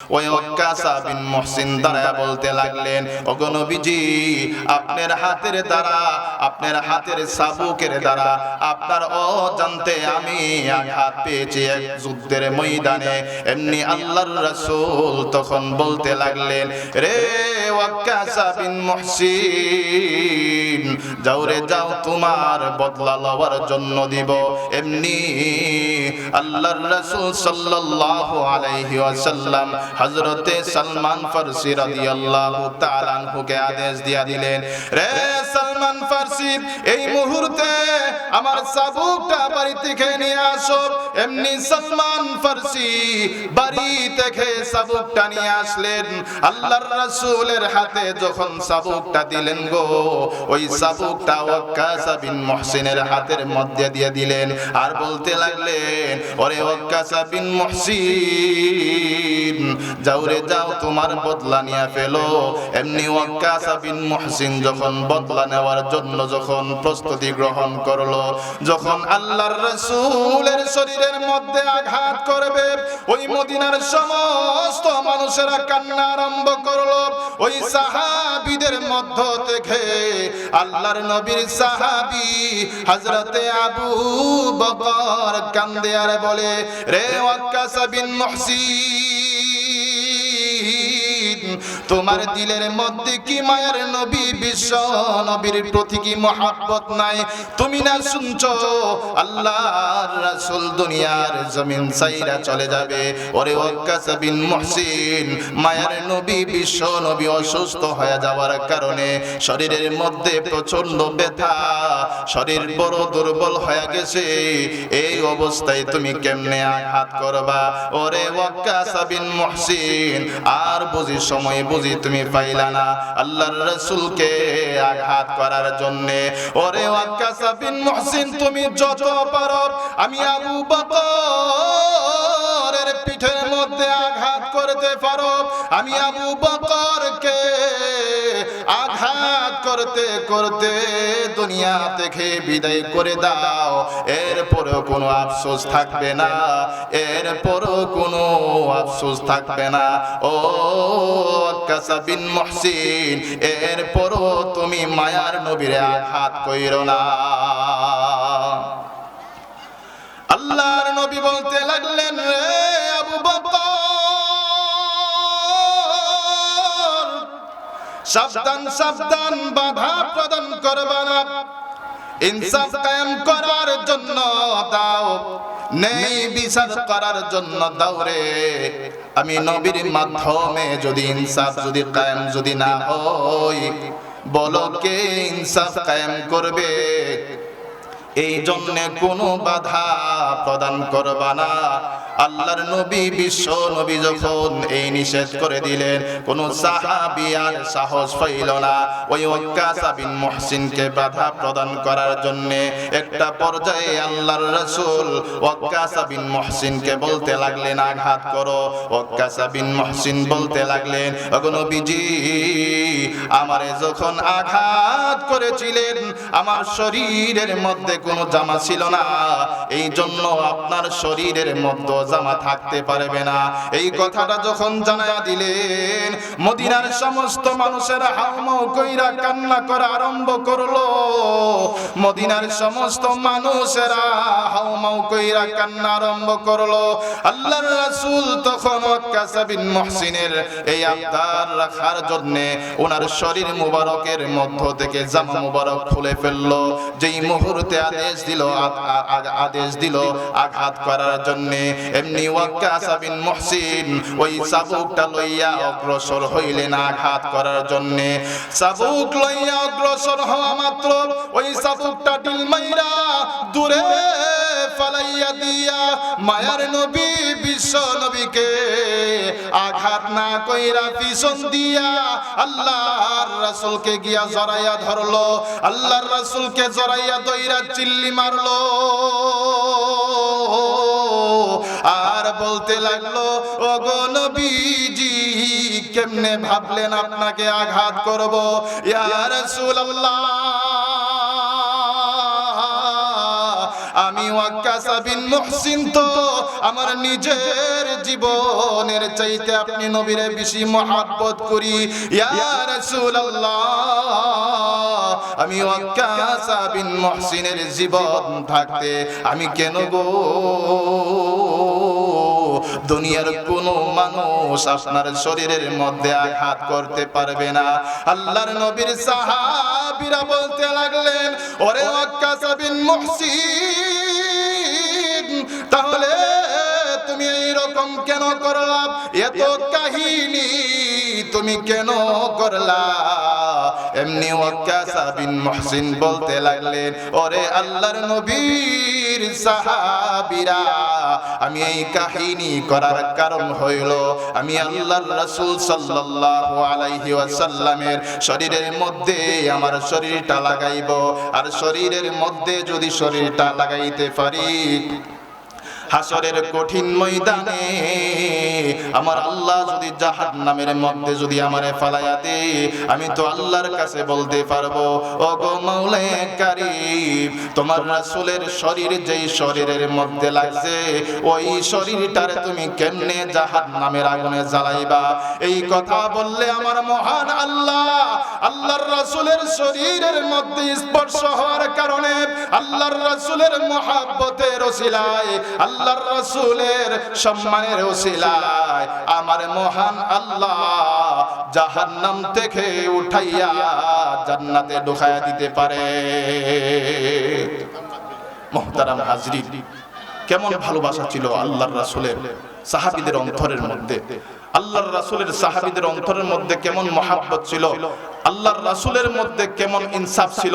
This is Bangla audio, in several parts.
ওই ওয়াক্কাসা বিন আপনার হাতের দ্বারা, আপনার হাতের সাবুকের দ্বারা, আপনার অজান্তে আমি আঘাত পেয়েছি এক যুদ্ধের ময়দানে। এমনি আল্লাহর রাসূল তখন বলতে লাগলেন, রে ওয়াক্কাসা যাও, তোমার বদলা লওয়ার জন্য দিব। এমনি আল্লাহর রাসূল সাল্লাল্লাহু আলাইহি ওয়াসাল্লাম হযরতে সালমান ফারসি রাদিয়াল্লাহু তাআলা আনহুকে আদেশ দিয়া দিলেন, রে সালমান ফারসি, এই মুহূর্তে আমার সাবুকটা বাড়ি থেকে নিয়ে আসো। এমনি সালমান ফারসি বাড়ি থেকে সাবুকটা নিয়ে আসলেন। আল্লাহর রাসূলের হাতে যখন সাবুকটা দিলেন গো, ওই সাবুকটা ওয়াক্কাসা বিন মুহসিনের হাতের মধ্যে দিয়ে দিলেন আর বলতে লাগলেন, ওরে ওয়াক্কাসা বিন মুহসিন, যাও রে, যাও, তোমার বদলা নিয়ে ফেলো। এমনি ওয়াক্কাসা বিন মুহসিন যখন বদলা নেওয়ার জন্য যখন প্রস্তুতি গ্রহণ করল, যখন আল্লাহর রাসূলের শরীরের মধ্যে আঘাত করবে, ওই মদিনার সমস্ত মানুষেরা কান্না আরম্ভ করল। ওই সাহাবীদের মধ্য থেকে আল্লাহর নবীর সাহাবী হযরতে আবু বকর কান্দে আর বলে, রে ওয়াক্কাসা বিন মুহসিন তোমার দিলের মধ্যে কি মায়ের নবী বিশ্ব? নবীর প্রতি কি মহাব্বত নাই? তুমি না শুনছো? আল্লাহর রাসূল দুনিয়ার জমিন সাইরা চলে যাবে। ওরে ওয়াক্কাসা বিন মুহসিন, মায়ের নবী বিশ্ব, নবী অসুস্থ হয়ে যাওয়ার কারণে শরীরের মধ্যে প্রচণ্ড ব্যথা, শরীর বড় দুর্বল হয়ে গেছে। এই অবস্থায় তুমি কেমনে আঘাত করবা? ওরে ওয়াক্কাসা বিন মুহসিন, আর বুঝি সময় বুঝি তুমি পাইলা না। আল্লাহর রাসূলকে আঘাত করার জন্য। ওরে ওয়াক্কাসা বিন মুহসিন, তুমি যত পারো আমি আবু বকরের পিঠের মধ্যে আঘাত করতে পারো। আমি আবু বকরকে করতে করতে দুনিয়া থেকে বিদায় করে দাও। এরপরেও কোনো আফসোস থাকবে না। এরপরও কোনো আফসোস থাকবে না। ও কাসাবিন মহসিন, এরপরও তুমি মায়ার নবীরে আঘাত কইরো না। আল্লাহর নবী বলতে লাগলেন রে আবু বকর সাবধান সাবধান, বাধা প্রদান করবা না। ইনসাফ কায়েম করার জন্য দাও, নেই বিচার করার জন্য দাও রে। আমি নবীর মাধ্যমে যদি ইনসাফ যদি কায়েম যদি না হই বলো কে ইনসাফ কায়েম করবে? এই জন্য কোনো বাধা প্রদান করবা না। আল্লাহর নবী, বিশ্ব নবী যখন এই নিষেধ করে দিলেন, কোন সাহাবী আর সাহস পাইল না। ওই ওয়াক্কাসা বিন মুহসিনকে বাধা প্রদান করার জন্য একটা পর্যায়ে আল্লাহর রাসূল ওয়াক্কাসা বিন মুহসিনকে বলতে লাগলেন, আঘাত করো। ওয়াক্কাসা বিন মুহসিন বলতে লাগলেন, ওগো নবীজি, আমারে যখন আঘাত করেছিলেন, আমার শরীরের মধ্যে কোনো জামা ছিল না। এই জন্য আপনার শরীরের মধ্যে জামা থাকতে পারবে না। এই কথাটা যখন জানায়া দিলেন, মদিনার সমস্ত মানুষেরা হাউমাউ কইরা কান্না করা আরম্ভ করল। মদিনার সমস্ত মানুষেরা হাউমাউ কইরা কান্না আরম্ভ করল। আল্লাহর রাসূল তখন ওয়াক্কাসা বিন মুহসিনের এই আবদার রাখার জন্য ওনার শরীর মুবারকের মধ্য থেকে জামা মুবারক খুলে ফেলল। যেই মুহূর্তে আদেশ দিল আদেশ দিল আঘাত করার জন্য। এমনি ওয়াক্কাসা বিন মুহসিন, ওই চাবুকটা লইয়া অগ্রসর হইলেন আঘাত করার জন্য। চাবুক লইয়া অগ্রসর হওয়া মাত্র ওই চাবুকটা ডিল মাইরা দূরে ফালাইয়া দিয়া মায়ার নবী, বিশ্ব নবীকে আঘাত না কইরা পিছন দিয়া আল্লাহর রাসূলকে গিয়া জড়াইয়া ধরলো, আল্লাহর রাসূলকে জড়াইয়া দইরা চিল্লি মারলো। বলতে লাগল, ওগো নবীজি, কেমনে ভাবলেন আপনাকে আঘাত করব? ইয়া রাসূলুল্লাহ, আমি ওয়াক্কাসা বিন মুহসিন তো, আমার নিজের জীবনের চাইতে আপনি নবীরে বেশি মহাব্বত করি। ইয়া রাসূলুল্লাহ, আমি ওয়াক্কাসা বিন মুহসিনের জীবন থাকতে আমি কেন গো দুনিয়ার কোন মানুষ আপনার শরীরের মধ্যে আঘাত করতে পারবে না। আল্লাহর নবীর সাহাবীরা বলতে লাগলেন, ওরে ওয়াক্কাসা বিন মুহসিন, তাহলে তুমি এইরকম কেন করলাম এত কাহিনী। তুমি কেন করলা? এমনি ওয়াক্কাসা মুহসিন বলতে লাগলেন, ওরে আল্লাহর নবীর সাহাবীরা, আমি এই কাহিনী করার কারণ হইল, আমি আল্লাহর রাসূল সাল্লাল্লাহু আলাইহি ওয়াসাল্লামের শরীরের মধ্যে আমার শরীরটা লাগাইব। আর শরীরের মধ্যে যদি শরীরটা লাগাইতে পারি হাসরের কঠিন ময়দানে আমার আল্লাহ যদি জাহান নামের মধ্যে যদি আমারে ফালাইয়া দে আমি তো আল্লাহর কাছে বলতে পারব ও গো মাওলা কারীম, তোমার রাসূলের শরীর যেই শরীরের মধ্যে লাগছে, ওই শরীরটারে তুমি কেমনে জাহান নামের আগুনে জ্বালাইবা? এই কথা বললে আমার মহান আল্লাহ, আল্লাহর রাসূলের শরীরের মধ্যে স্পর্শ হওয়ার কারণে আল্লাহর রাসূলের মহাব্বতের ওসিলায় আল্লাহর রাসূলের সম্মানের ওসিলায় আমার মহান আল্লাহ জাহান্নাম থেকে উঠাইয়া জান্নাতে ঢোকায়া দিতে পারে। মোহতারাম হাজরি কেমন ভালোবাসা ছিল আল্লাহর রাসূলের সাহাবীদের অন্তরের মধ্যে। আল্লাহর রাসূলের সাহাবীদের অন্তরের মধ্যে কেমন মহাব্বত ছিল আল্লাহর রাসুলের মধ্যে কেমন ইনসাফ ছিল?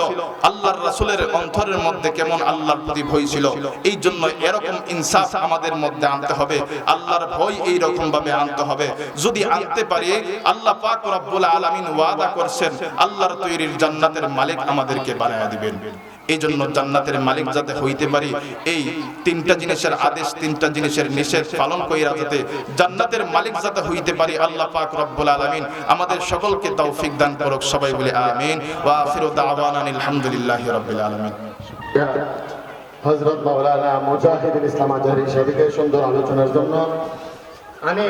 আল্লাহর রাসুলের অন্তরের মধ্যে কেমন আল্লাহর প্রতি ভয় ছিল? এই জন্য এরকম ইনসাফ আমাদের মধ্যে আনতে হবে। আল্লাহর ভয় এই রকম ভাবে আনতে হবে। যদি আনতে পারি, আল্লাহ পাক রব্বুল আলামিন ওয়াদা করছেন, আল্লাহর তৈরির জান্নাতের মালিক আমাদেরকে বানিয়ে দিবেন। এই জন্য জান্নাতের মালিক যাতে হইতে পারি এই তিনটা জিনিসের আদেশ তিনটা জিনিসের নিষেধ পালন কইরা যাতে জান্নাতের মালিক যাতে হইতে পারি আল্লাহ পাক রব্বুল আলামিন আমাদের সকলকে তৌফিক দান করুক সবাই বলে আমিন। ওয়া আখিরু দাওয়ানা আলহামদুলিল্লাহি রাব্বিল আলামিন। হজরত মৌলানা মুজাহিদুল ইসলাম আজহারি সাহেবকে সুন্দর আলোচনার জন্য আমি